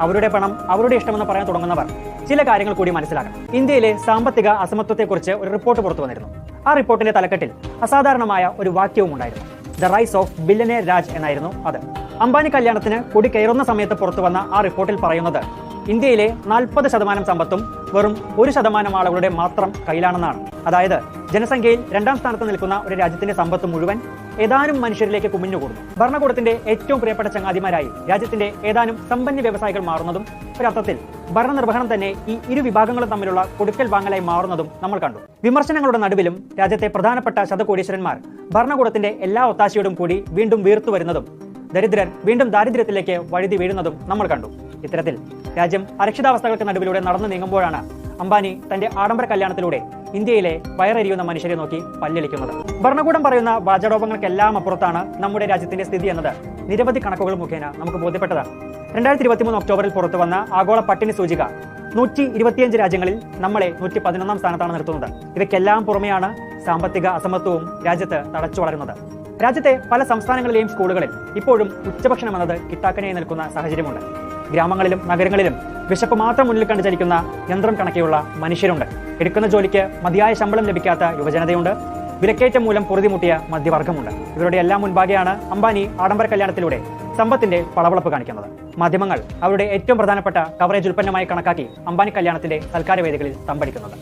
അവരുടെ പണം അവരുടെ ഇഷ്ടമെന്ന് പറയാൻ തുടങ്ങുന്നവർ. ചില കാര്യങ്ങൾ കൂടി മനസ്സിലാക്കണം ഇന്ത്യയിലെ സാമ്പത്തിക അസമത്വത്തെക്കുറിച്ച് ഒരു റിപ്പോർട്ട് പുറത്തു വന്നിരുന്നു. ആ റിപ്പോർട്ടിന്റെ തലക്കെട്ടിൽ അസാധാരണമായ ഒരു വാക്യവും ഉണ്ടായിരുന്നു. The rise of billionaire Raj എന്നായിരുന്നു അത്. അംബാനി കല്യാണത്തിന് കൊടി കയറുന്ന സമയത്ത് പുറത്തു വന്ന ആ റിപ്പോർട്ടിൽ പറയുന്നത് ഇന്ത്യയിലെ നാൽപ്പത് ശതമാനം സമ്പത്തും വെറും ഒരു ശതമാനം ആളുകളുടെ മാത്രം കയ്യിലാണെന്നാണ്. അതായത് ജനസംഖ്യയിൽ രണ്ടാം സ്ഥാനത്ത് നിൽക്കുന്ന ഒരു രാജ്യത്തിന്റെ സമ്പത്ത് മുഴുവൻ ഏതാനും മനുഷ്യരിലേക്ക് കുമിഞ്ഞുകൂടുന്നു. ഭരണകൂടത്തിന്റെ ഏറ്റവും പ്രിയപ്പെട്ട ചങ്ങാതിമാരായി രാജ്യത്തിന്റെ ഏതാനും സമ്പന്ന വ്യവസായികൾ മാറുന്നതും ഒരർത്ഥത്തിൽ ഭരണനിർവഹണം തന്നെ ഈ ഇരു വിഭാഗങ്ങളും തമ്മിലുള്ള കൊടുക്കൽ വാങ്ങലായി മാറുന്നതും നമ്മൾ കണ്ടു. വിമർശനങ്ങളുടെ നടുവിലും രാജ്യത്തെ പ്രധാനപ്പെട്ട ശതകോടീശ്വരന്മാർ ഭരണകൂടത്തിന്റെ എല്ലാ ഒത്താശയോടും കൂടി വീണ്ടും വീർത്തു വരുന്നതും ദരിദ്രർ വീണ്ടും ദാരിദ്ര്യത്തിലേക്ക് വഴുതി വീഴുന്നതും നമ്മൾ കണ്ടു. ഇത്തരത്തിൽ രാജ്യം അരക്ഷിതാവസ്ഥകൾക്ക് നടുവിലൂടെ നടന്നു നീങ്ങുമ്പോഴാണ് അംബാനി തന്റെ ആഡംബര കല്യാണത്തിലൂടെ ഇന്ത്യയിലെ വയറെരിയുന്ന മനുഷ്യരെ നോക്കി പല്ലിളിക്കുന്നത്. ഭരണകൂടം പറയുന്ന വാചാടോപങ്ങൾക്കെല്ലാം അപ്പുറത്താണ് നമ്മുടെ രാജ്യത്തിന്റെ സ്ഥിതി എന്നത്. നിരവധി കണക്കുകൾ മുഖേന നമുക്ക് ബോധ്യപ്പെട്ടതാണ് രണ്ടായിരത്തി ഇരുപത്തിമൂന്ന് ഒക്ടോബറിൽ പുറത്തു വന്ന ആഗോള പട്ടിണി സൂചിക നൂറ്റി ഇരുപത്തിയഞ്ച് രാജ്യങ്ങളിൽ നമ്മളെ നൂറ്റി പതിനൊന്നാം സ്ഥാനത്താണ് നിർത്തുന്നത്. ഇവയ്ക്കെല്ലാം പുറമെയാണ് സാമ്പത്തിക അസമത്വവും രാജ്യത്ത് തടച്ചു വളരുന്നത്. രാജ്യത്തെ പല സംസ്ഥാനങ്ങളിലെയും സ്കൂളുകളിൽ ഇപ്പോഴും ഉച്ചഭക്ഷണം എന്നത് കിട്ടാക്കനായി നിൽക്കുന്ന സാഹചര്യമുണ്ട്. ഗ്രാമങ്ങളിലും നഗരങ്ങളിലും വിശപ്പ് മാത്രം മുന്നിൽ കണ്ട് ചലിക്കുന്ന യന്ത്രം കണക്കെയുള്ള മനുഷ്യരുണ്ട്. എടുക്കുന്ന ജോലിക്ക് മതിയായ ശമ്പളം ലഭിക്കാത്ത യുവജനതയുണ്ട്. വിലക്കയറ്റം മൂലം പൊറുതിമുട്ടിയ മധ്യവർഗമുണ്ട്. ഇവരുടെ എല്ലാം മുൻപാകെയാണ് അംബാനി ആഡംബര കല്യാണത്തിലൂടെ സമ്പത്തിന്റെ പളവളപ്പ് കാണിക്കുന്നത്. മാധ്യമങ്ങൾ അവരുടെ ഏറ്റവും പ്രധാനപ്പെട്ട കവറേജ് ഉൽപ്പന്നമായി കണക്കാക്കി അംബാനി കല്യാണത്തിന്റെ തൽക്കാല വേദികളിൽ തമ്പടിക്കുന്നത്.